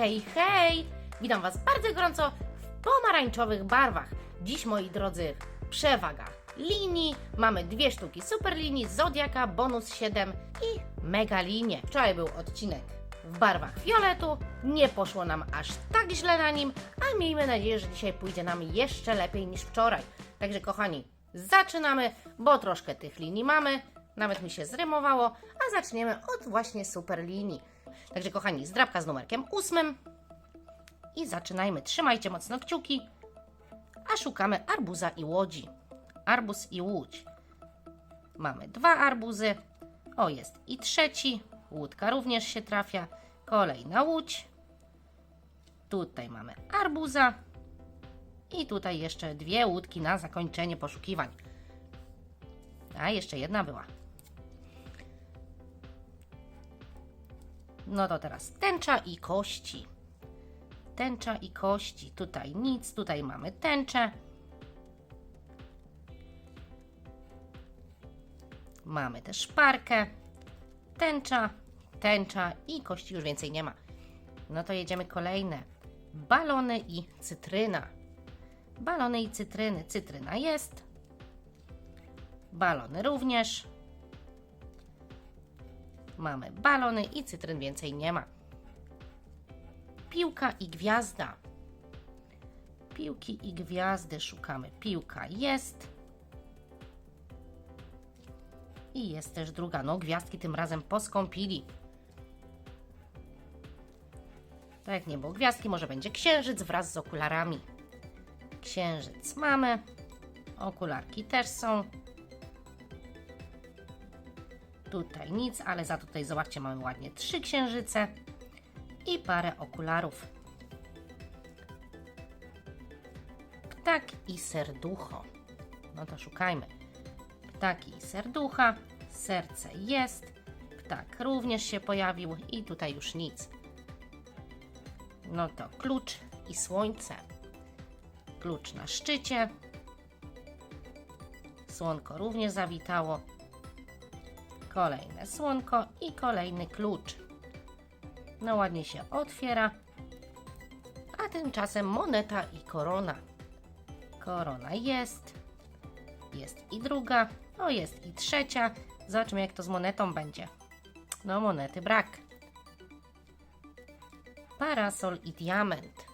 Hej, hej! Witam Was bardzo gorąco w pomarańczowych barwach. Dziś, moi drodzy, przewaga linii. Mamy dwie sztuki super linii, Zodiaka, bonus 7 i mega linie. Wczoraj był odcinek w barwach fioletu. Nie poszło nam aż tak źle na nim, a miejmy nadzieję, że dzisiaj pójdzie nam jeszcze lepiej niż wczoraj. Także, kochani, zaczynamy, bo troszkę tych linii mamy. Nawet mi się zrymowało, a zaczniemy od właśnie super linii. Także kochani, zdrabka z numerkiem ósmym i zaczynajmy. Trzymajcie mocno kciuki, a szukamy arbuza i łodzi. Arbuz i łódź. Mamy dwa arbuzy. O, jest i trzeci. Łódka również się trafia. Kolejna łódź. Tutaj mamy arbuza. I tutaj jeszcze dwie łódki na zakończenie poszukiwań. A, jeszcze jedna była. No to teraz tęcza i kości. Tęcza i kości. Tutaj nic, tutaj mamy tęczę. Mamy też szparkę. Tęcza, tęcza i kości już więcej nie ma. No to jedziemy kolejne. Balony i cytryna. Balony i cytryny. Cytryna jest. Balony również. Mamy balony i cytryn więcej nie ma. Piłka i gwiazda. Piłki i gwiazdy szukamy. Piłka jest. I jest też druga. No, gwiazdki tym razem poskąpili. Tak jak nie było gwiazdki, może będzie księżyc wraz z okularami. Księżyc mamy. Okularki też są. Tutaj nic, ale za to tutaj zobaczcie, mamy ładnie trzy księżyce i parę okularów. Ptak i serducho. No to szukajmy. Ptaki i serducha. Serce jest. Ptak również się pojawił i tutaj już nic. No to klucz i słońce. Klucz na szczycie. Słonko również zawitało. Kolejne słonko i kolejny klucz. No ładnie się otwiera. A tymczasem moneta i korona. Korona jest. Jest i druga. O, jest i trzecia. Zobaczmy, jak to z monetą będzie. No, monety brak. Parasol i diament.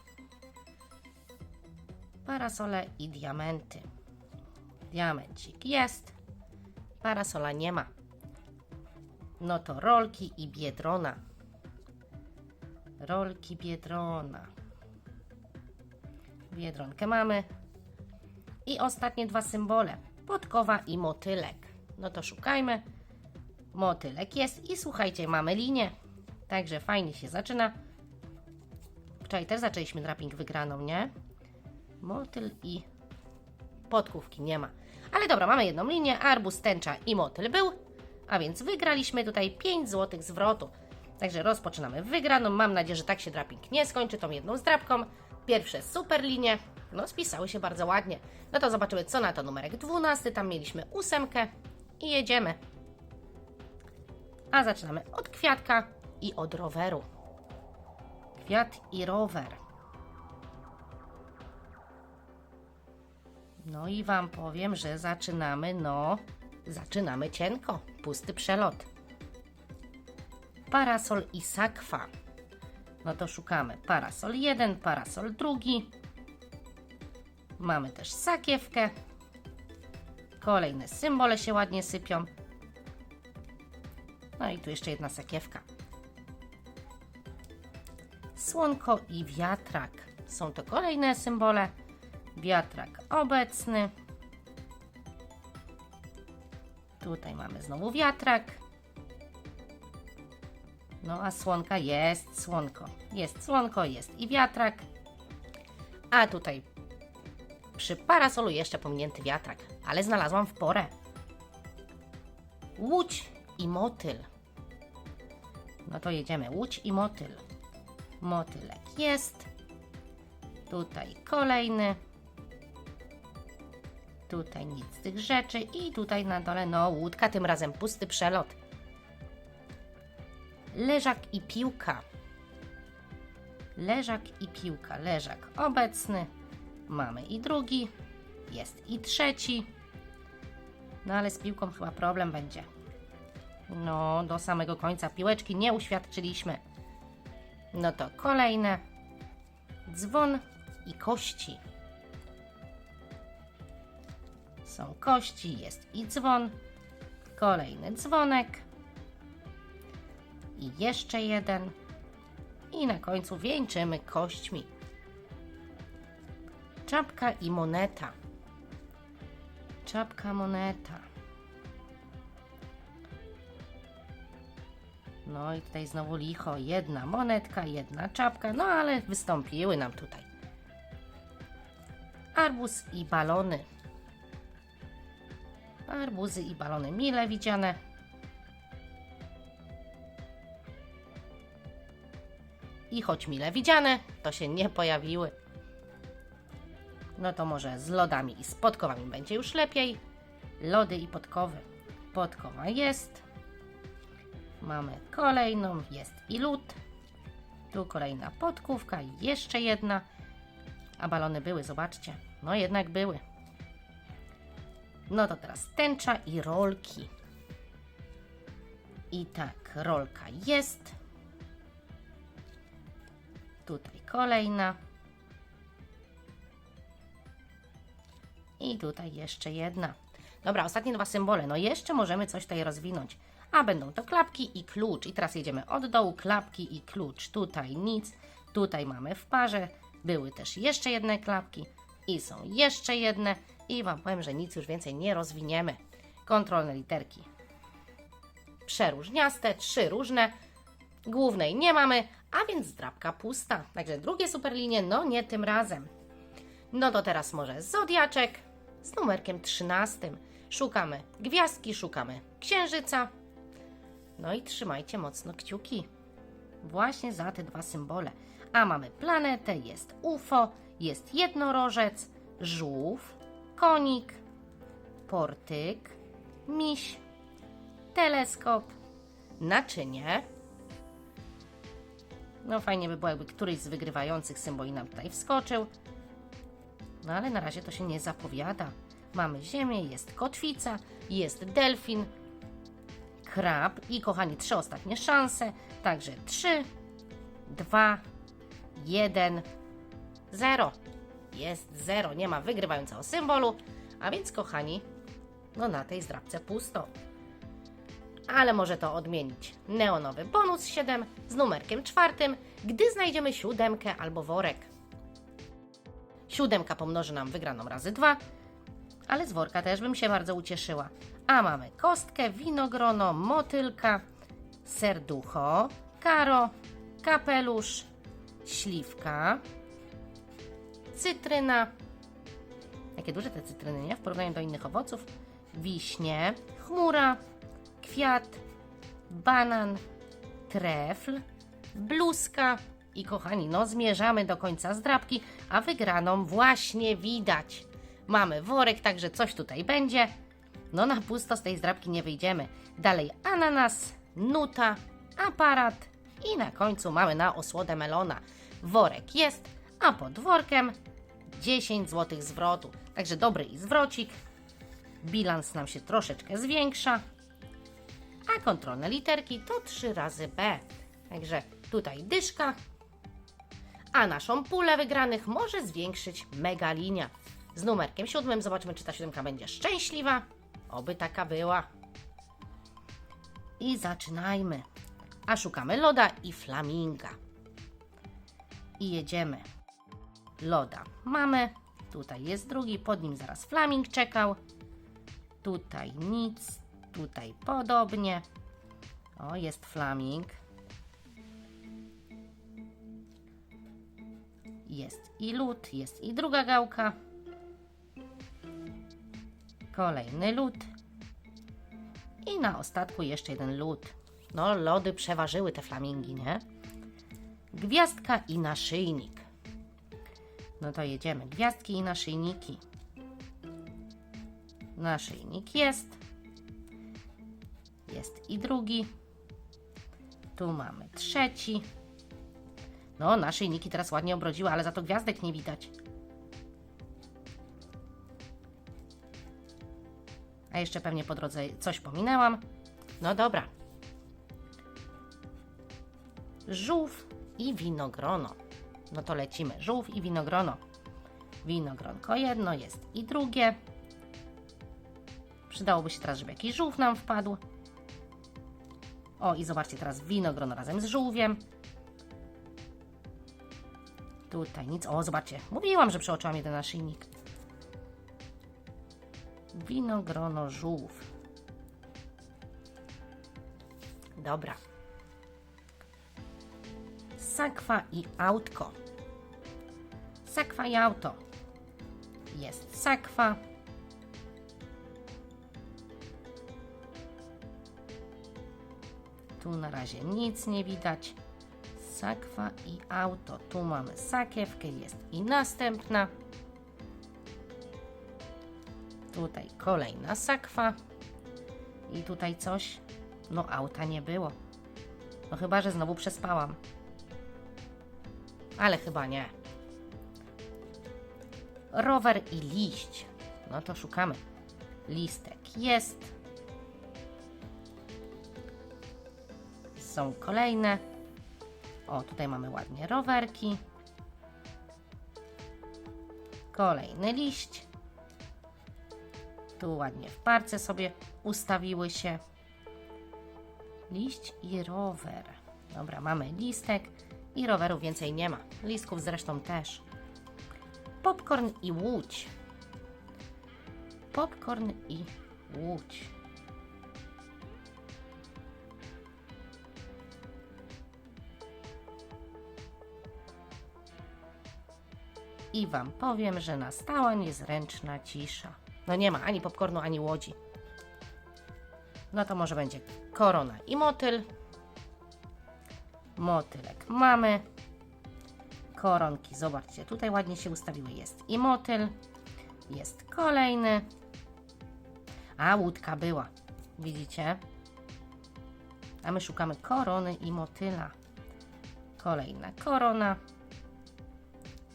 Parasole i diamenty. Diamencik jest. Parasola nie ma. No to rolki i biedrona. Rolki biedrona. Biedronkę mamy. I ostatnie dwa symbole. Podkowa i motylek. No to szukajmy. Motylek jest i słuchajcie, mamy linię. Także fajnie się zaczyna. Wczoraj też zaczęliśmy draping wygraną, nie? Motyl i podkówki nie ma. Ale dobra, mamy jedną linię. Arbus, tęcza i motyl był. A więc wygraliśmy tutaj 5 zł zwrotu. Także rozpoczynamy wygraną. Mam nadzieję, że tak się draping nie skończy tą jedną zdrabką. Pierwsze super linie. No, spisały się bardzo ładnie. No to zobaczymy, co na to numerek 12. Tam mieliśmy ósemkę i jedziemy. A zaczynamy od kwiatka i od roweru. Kwiat i rower. No i Wam powiem, że zaczynamy, no, zaczynamy cienko. Pusty przelot. Parasol i sakwa. No to szukamy parasol jeden, parasol drugi. Mamy też sakiewkę. Kolejne symbole się ładnie sypią. No i tu jeszcze jedna sakiewka. Słonko i wiatrak. Są to kolejne symbole. Wiatrak obecny. Tutaj mamy znowu wiatrak. No a słonka jest słonko. Jest słonko, jest i wiatrak. A tutaj przy parasolu jeszcze pominięty wiatrak, ale znalazłam w porę. Łódź i motyl. No to jedziemy. Łódź i motyl. Motylek jest. Tutaj kolejny. Tutaj nic z tych rzeczy. I tutaj na dole, no łódka, tym razem pusty przelot. Leżak i piłka. Leżak i piłka. Leżak obecny. Mamy i drugi. Jest i trzeci. No ale z piłką chyba problem będzie. No, do samego końca piłeczki nie uświadczyliśmy. No to kolejne. Dzwon i kości. Są kości, jest i dzwon. Kolejny dzwonek. I jeszcze jeden. I na końcu wieńczymy kośćmi. Czapka i moneta. Czapka, moneta. No i tutaj znowu licho. Jedna monetka, jedna czapka. No ale wystąpiły nam tutaj. Arbuz i balony. Arbuzy i balony mile widziane. I choć mile widziane, to się nie pojawiły. No to może z lodami i z podkowami będzie już lepiej. Lody i podkowy. Podkowa jest. Mamy kolejną, jest i lód. Tu kolejna podkówka, jeszcze jedna. A balony były, zobaczcie. No jednak były. No to teraz tęcza i rolki. I tak, rolka jest. Tutaj kolejna. I tutaj jeszcze jedna. Dobra, ostatnie dwa symbole. No jeszcze możemy coś tutaj rozwinąć. A będą to klapki i klucz. I teraz jedziemy od dołu, klapki i klucz. Tutaj nic. Tutaj mamy w parze. Były też jeszcze jedne klapki. I są jeszcze jedne. I Wam powiem, że nic już więcej nie rozwiniemy. Kontrolne literki. Przeróżniaste, trzy różne. Głównej nie mamy, a więc zdrabka pusta. Także drugie superlinie, no nie tym razem. No to teraz może zodiaczek z numerkiem 13. Szukamy gwiazdki, szukamy księżyca. No i trzymajcie mocno kciuki. Właśnie za te dwa symbole. A mamy planetę, jest UFO, jest jednorożec, żółw, konik, portyk, miś, teleskop, naczynie. No fajnie by było, jakby któryś z wygrywających symboli nam tutaj wskoczył. No ale na razie to się nie zapowiada. Mamy ziemię, jest kotwica, jest delfin, krab i kochani, trzy ostatnie szanse. Także 3, 2, 1, 0. Jest 0, nie ma wygrywającego symbolu, a więc kochani, no na tej zdrabce pusto. Ale może to odmienić. Neonowy bonus 7 z numerkiem czwartym, gdy znajdziemy siódemkę albo worek. Siódemka pomnoży nam wygraną razy 2, ale z worka też bym się bardzo ucieszyła. A mamy kostkę, winogrono, motylka, serducho, karo, kapelusz, śliwka, cytryna. Jakie duże te cytryny, nie? W porównaniu do innych owoców. Wiśnie, chmura, kwiat, banan, trefl, bluzka. I kochani, no zmierzamy do końca zdrabki, a wygraną właśnie widać. Mamy worek, także coś tutaj będzie. No na pusto z tej zdrabki nie wyjdziemy. Dalej ananas, nuta, aparat i na końcu mamy na osłodę melona. Worek jest, a pod workiem 10 zł zwrotu. Także dobry i zwrocik. Bilans nam się troszeczkę zwiększa. A kontrolne literki to 3 razy B. Także tutaj dyszka. A naszą pulę wygranych może zwiększyć mega linia. Z numerkiem siódmym zobaczymy, czy ta siódemka będzie szczęśliwa. Oby taka była. I zaczynajmy. A szukamy loda i flaminga. I jedziemy. Loda mamy. Tutaj jest drugi, pod nim zaraz flaming czekał. Tutaj nic, tutaj podobnie. O, jest flaming. Jest i lód, jest i druga gałka. Kolejny lód. I na ostatku jeszcze jeden lód. No, lody przeważyły te flamingi, nie? Gwiazdka i naszyjnik. No to jedziemy. Gwiazdki i naszyjniki. Naszyjnik jest. Jest i drugi. Tu mamy trzeci. No, naszyjniki teraz ładnie obrodziły, ale za to gwiazdek nie widać. A jeszcze pewnie po drodze coś pominęłam. No dobra. Żółw i winogrono. No to lecimy. Żółw i winogrono. Winogronko jedno jest i drugie. Przydałoby się teraz, żeby jakiś żółw nam wpadł. O, i zobaczcie teraz winogrono razem z żółwiem. Tutaj nic. O, zobaczcie. Mówiłam, że przeoczyłam jeden naszyjnik. Winogrono żółw. Dobra. Sakwa i autko. Sakwa i auto. Jest sakwa. Tu na razie nic nie widać. Sakwa i auto. Tu mamy sakiewkę, jest i następna. Tutaj kolejna sakwa. I tutaj coś. No, auta nie było. No, chyba że znowu przespałam. Ale chyba nie. Rower i liść. No to szukamy. Listek jest. Są kolejne. O, tutaj mamy ładnie rowerki. Kolejny liść. Tu ładnie w parce sobie ustawiły się. Liść i rower. Dobra, mamy listek i roweru więcej nie ma. Listków zresztą też. Popcorn i łódź. Popcorn i łódź. I Wam powiem, że nastała niezręczna cisza. No nie ma ani popcornu, ani łodzi. No to może będzie korona i motyl. Motylek mamy. Koronki, zobaczcie, tutaj ładnie się ustawiły. Jest i motyl, jest kolejny. A, łódka była, widzicie? A my szukamy korony i motyla. Kolejna korona.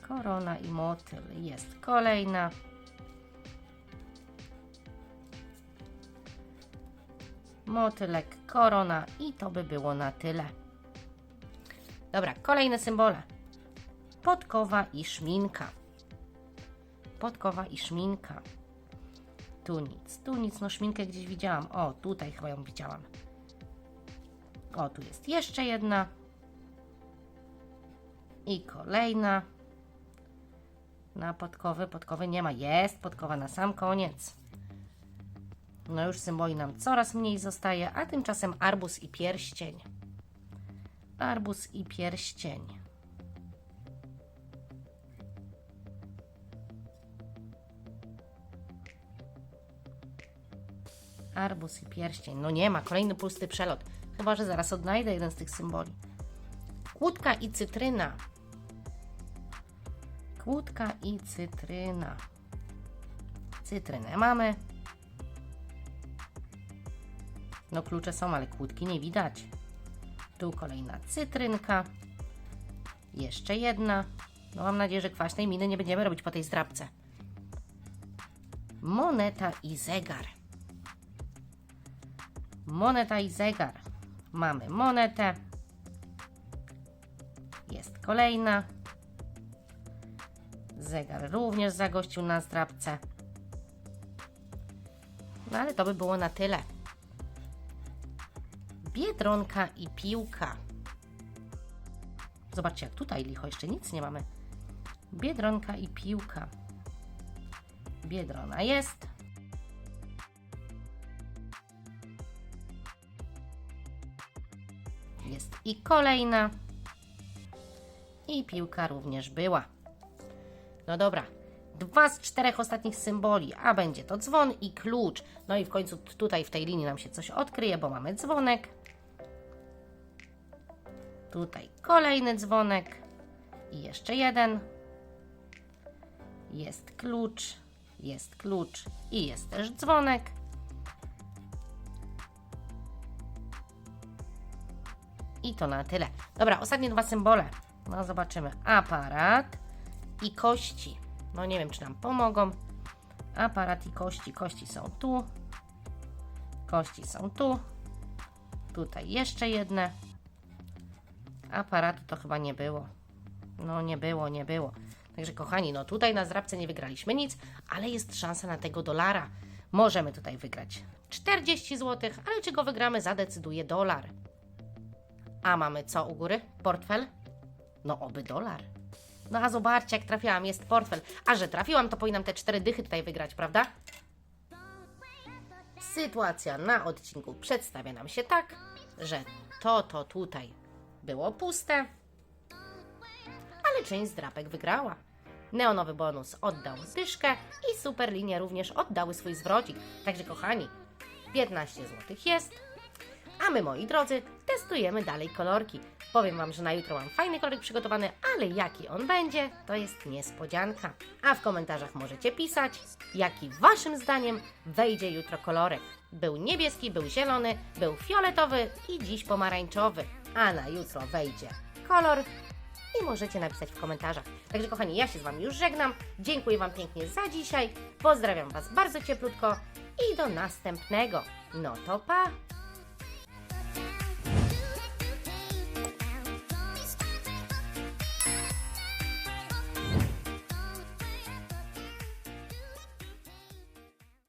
Korona i motyl. Jest kolejna. Motylek, korona i to by było na tyle. Dobra, kolejne symbole. Podkowa i szminka. Podkowa i szminka. Tu nic, tu nic, no szminkę gdzieś widziałam. O, tutaj chyba ją widziałam. O, tu jest jeszcze jedna. I kolejna. Na podkowy, podkowy nie ma. Jest podkowa na sam koniec. No już symboli nam coraz mniej zostaje, a tymczasem arbus i pierścień. Arbus i pierścień. Arbus i pierścień. No nie ma, kolejny pusty przelot. Chyba, że zaraz odnajdę jeden z tych symboli. Kłódka i cytryna. Kłódka i cytryna. Cytrynę mamy. No klucze są, ale kłódki nie widać. Tu kolejna cytrynka. Jeszcze jedna. No mam nadzieję, że kwaśnej miny nie będziemy robić po tej zdrabce. Moneta i zegar. Moneta i zegar. Mamy monetę. Jest kolejna. Zegar również zagościł na zdrabce. No ale to by było na tyle. Biedronka i piłka. Zobaczcie, jak tutaj licho, jeszcze nic nie mamy. Biedronka i piłka. Biedrona jest. Jest i kolejna. I piłka również była. No dobra. Dwa z czterech ostatnich symboli, a będzie to dzwon i klucz. No i w końcu tutaj w tej linii nam się coś odkryje, bo mamy dzwonek. Tutaj kolejny dzwonek. I jeszcze jeden. Jest klucz. Jest klucz. I jest też dzwonek. I to na tyle. Dobra, ostatnie dwa symbole. No zobaczymy. Aparat i kości. No nie wiem, czy nam pomogą. Aparat i kości. Kości są tu. Kości są tu. Tutaj jeszcze jedne. Aparatu to chyba nie było. No nie było, nie było. Także kochani, no tutaj na zdrabce nie wygraliśmy nic, ale jest szansa na tego dolara. Możemy tutaj wygrać 40 zł, ale czy go wygramy zadecyduje dolar. A mamy co u góry? Portfel? No oby dolar. No a zobaczcie, jak trafiłam, jest portfel. A że trafiłam, to powinnam te cztery dychy tutaj wygrać, prawda? Sytuacja na odcinku przedstawia nam się tak, że to, to tutaj było puste, ale część zdrapek wygrała. Neonowy bonus oddał dyszkę i superlinie również oddały swój zwrocik. Także kochani, 15 zł jest, a my, moi drodzy, testujemy dalej kolorki. Powiem Wam, że na jutro mam fajny kolorek przygotowany, ale jaki on będzie, to jest niespodzianka. A w komentarzach możecie pisać, jaki Waszym zdaniem wejdzie jutro kolorek. Był niebieski, był zielony, był fioletowy i dziś pomarańczowy. A na jutro wejdzie kolor i możecie napisać w komentarzach. Także kochani, ja się z Wami już żegnam. Dziękuję Wam pięknie za dzisiaj. Pozdrawiam Was bardzo cieplutko i do następnego. No to pa!